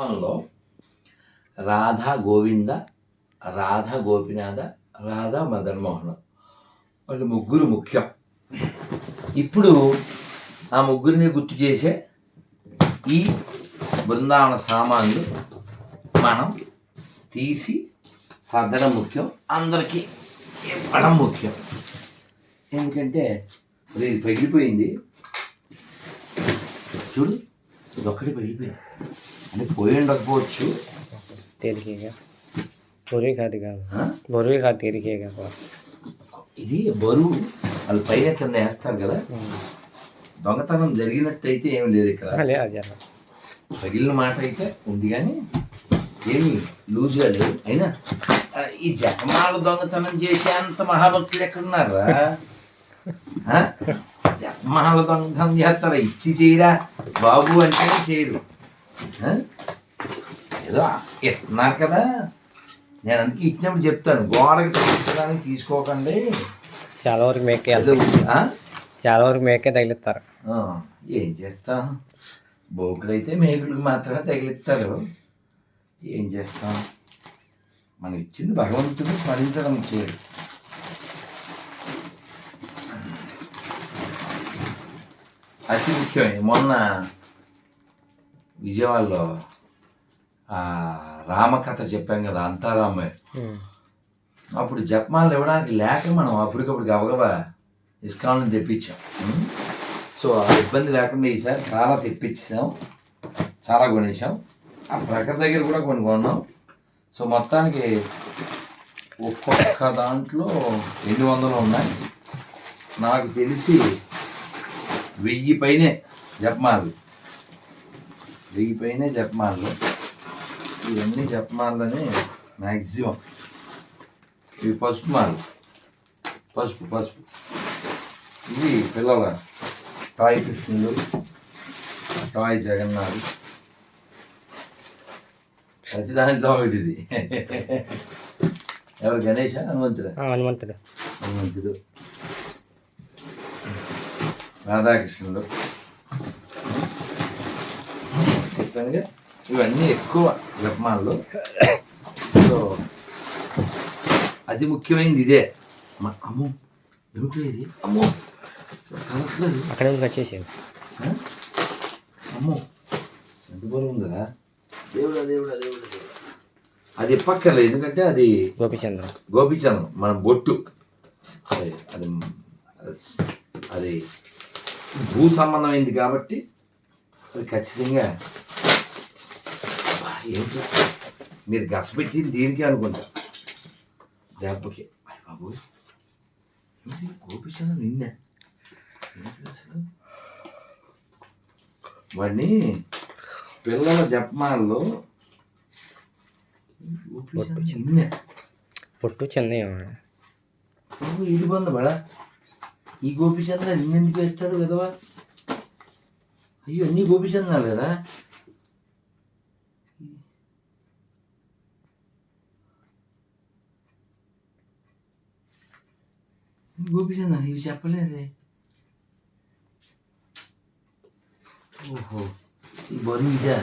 లో రాధా గోవింద రాధా గోపినాథ రాధా మదన్మోహన్ వాళ్ళు ముగ్గురు ముఖ్యం. ఇప్పుడు ఆ ముగ్గురిని గుర్తు చేసే ఈ బృందావన సామాన్లు మనం తీసి సర్దడం ముఖ్యం అందరికీ ఇవ్వడం ముఖ్యం. ఎందుకంటే ఇది పగిలిపోయింది. చూడు ఇది ఒక్కటి పగిలిపోయింది. అంటే పోయి ఉండకపోవచ్చు తేలికేగా బరువు కాదు కాదు? బరువు కాదు తేలికేగా. ఇది బరువు వాళ్ళు పైన కింద వేస్తారు కదా. దొంగతనం జరిగినట్టయితే ఏం లేదు ఇక్కడ. పగిలిన మాట అయితే ఉంది కానీ ఏమి లూజ్గా లేదు. అయినా ఈ జపమాల దొంగతనం చేసేంత మహాభక్తులు ఎక్కడున్నారా? జపమాల దొంగతనం చేస్తారా? ఇచ్చి చేయరా? బాబు అంటే చేయరు? ఏదో ఇస్తున్నారు కదా. నేను అందుకే ఇచ్చినప్పుడు చెప్తాను. గోడకి తగ్గించడానికి తీసుకోకండి. చాలా వరకు మేకే? చాలా వరకు మేకే తగిలిస్తారు. ఏం చేస్తాం? బోకులైతే మేకులకు మాత్రమే తగిలిస్తారు. ఏం చేస్తాం? మనం ఇచ్చింది భగవంతుని స్మరించడం చేయడు. అతి ముఖ్యమే మొన్న విజయవాడలో ఆ రామకథ చెప్పాం కదా అంతారామయ్య. ఉమ్. అప్పుడు జపమాలు ఇవ్వడానికి లేక మనం అప్పటికప్పుడు గబగబా ఇస్కాన్ తెప్పించాం? సో ఆ ఇబ్బంది లేకుండా ఈసారి చాలా తెప్పించాం. చాలా కొనేసాం. ఆ ప్రకృతి దగ్గర కూడా కొన్ని కొన్నాం. సో మొత్తానికి ఒక్కొక్క దాంట్లో ఎన్ని వందలు ఉన్నాయి? నాకు తెలిసి వెయ్యి పైనే జపమాలు వెయ్యి పైనే జపమాలు ఇవన్నీ జపమాలని మ్యాక్సిమం ఇవి పసుపు మాలు. పసుపు పసుపు. ఇవి పిల్లల టాయ్ కృష్ణుడు టాయ్ జగన్నాథ్. ప్రతి దాంట్లో ఒకటి ఇది. ఎవరు గణేష హనుమంతుడా? హనుమంతుడు. హనుమంతుడు. రాధాకృష్ణుడు. చెప్పానుగా ఇవన్నీ ఎక్కువ జపమాల్లో సో అతి ముఖ్యమైనది ఇదే. అమ్మో ఏమిటో ఇది? అమ్మో కలట్లేదు అక్కడే ఆ? అమ్మో ఎంత బరువు ఉందా? దేవుడా దేవుడా దేవుడా దేవుడా. అది ఇప్పక్కర్లేదు ఎందుకంటే అది గోపిచంద్ర గోపిచందం మన బొట్టు. అది అది అది భూ సంబంధమైంది కాబట్టి అది ఖచ్చితంగా ఏంటో? మీరు గసపెట్టింది దీనికి అనుకుంటా. దెబ్బకి అయ్య బాబు ఏంటి గోపిచందం నిన్న? అసలు? వాడిని పిల్లల జపమాల్లో నిన్న. పొట్టు చెంది నువ్వు ఇడి బంద బడా ఈ గోపిచంద్ర నిన్నెందుకు వేస్తాడు కదవా అయ్యో అన్ని గోపిచంద్రాలు కదా? గోపిచంద్ర ఇవి చెప్పలేదే ఓహో ఈ బరువు ఇదా?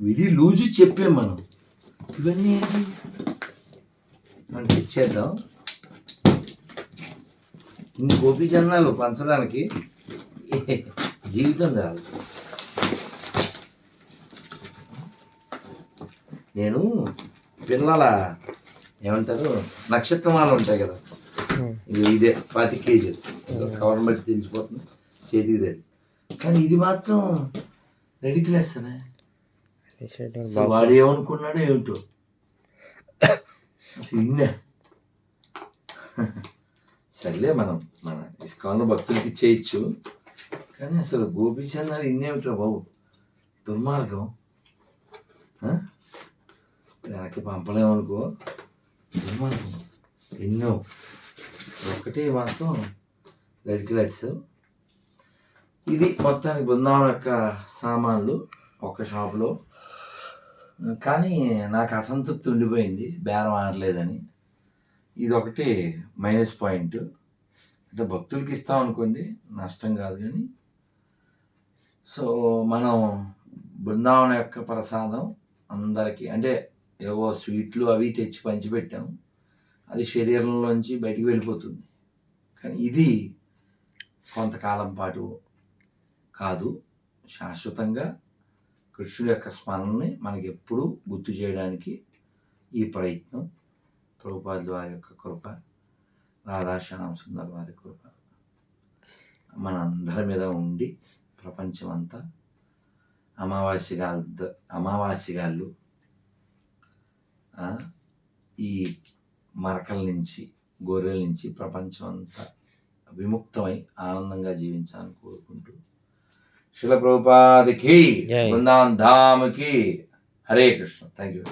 విడి లూజు చెప్పే మనం. ఇవన్నీ ఏంటి? మనం తెచ్చేద్దాం ఇన్ని గోపీచందాలు పంచడానికి జీవితం కాదు. నేను పిల్లల ఏమంటారు? నక్షత్రమాలు ఉంటాయి కదా. ఇది ఇదే పాతి కేజీలు కవర్ బట్టి తెలిసిపోతుంది. చేతికి తెలియదు కానీ ఇది మాత్రం రెడీక్లెస్ వాడు ఏమనుకున్నాడో ఏమిటో ఇన్నే సర్లే మనం మన ఇస్కాన్ భక్తులకి ఇచ్చేయచ్చు. కానీ అసలు గోపీచంద్ ఇన్నేమిట్రా బాబు? దుర్మార్గం? వెనక్కి పంపలేమనుకో. దుర్మార్గం ఎన్నో. ఒకటి మాత్రం రెడ్ క్లాస్ ఇది మొత్తానికి బృందావనం యొక్క సామాన్లు ఒక షాప్లో కానీ నాకు అసంతృప్తి ఉండిపోయింది. బేరం ఆడలేదని. ఇది ఒకటి మైనస్ పాయింట్ అంటే భక్తులకి ఇస్తాం అనుకోండి నష్టం కాదు కానీ. సో మనం బృందావనం యొక్క ప్రసాదం అందరికీ అంటే ఏవో స్వీట్లు అవి తెచ్చి పంచిపెట్టాము. అది శరీరంలోంచి బయటికి వెళ్ళిపోతుంది. కానీ ఇది కొంతకాలం పాటు కాదు. శాశ్వతంగా కృష్ణుడి యొక్క స్మరణని మనకి ఎప్పుడూ గుర్తు చేయడానికి ఈ ప్రయత్నం ప్రభుపాదుల వారి యొక్క కృప రాధాశ్యామ సుందర్ వారి కృప. మనందరి మీద ఉండి ప్రపంచమంతా అమావాస్యగా అమావాస్యగాళ్ళు ఈ మరకల నుంచి గొర్రెల నుంచి ప్రపంచం అంతా విముక్తమై ఆనందంగా జీవించాలని కోరుకుంటూ. శిల ప్రభుపాదికి. బృందావన్ ధామ్కి హరే కృష్ణ. Thank you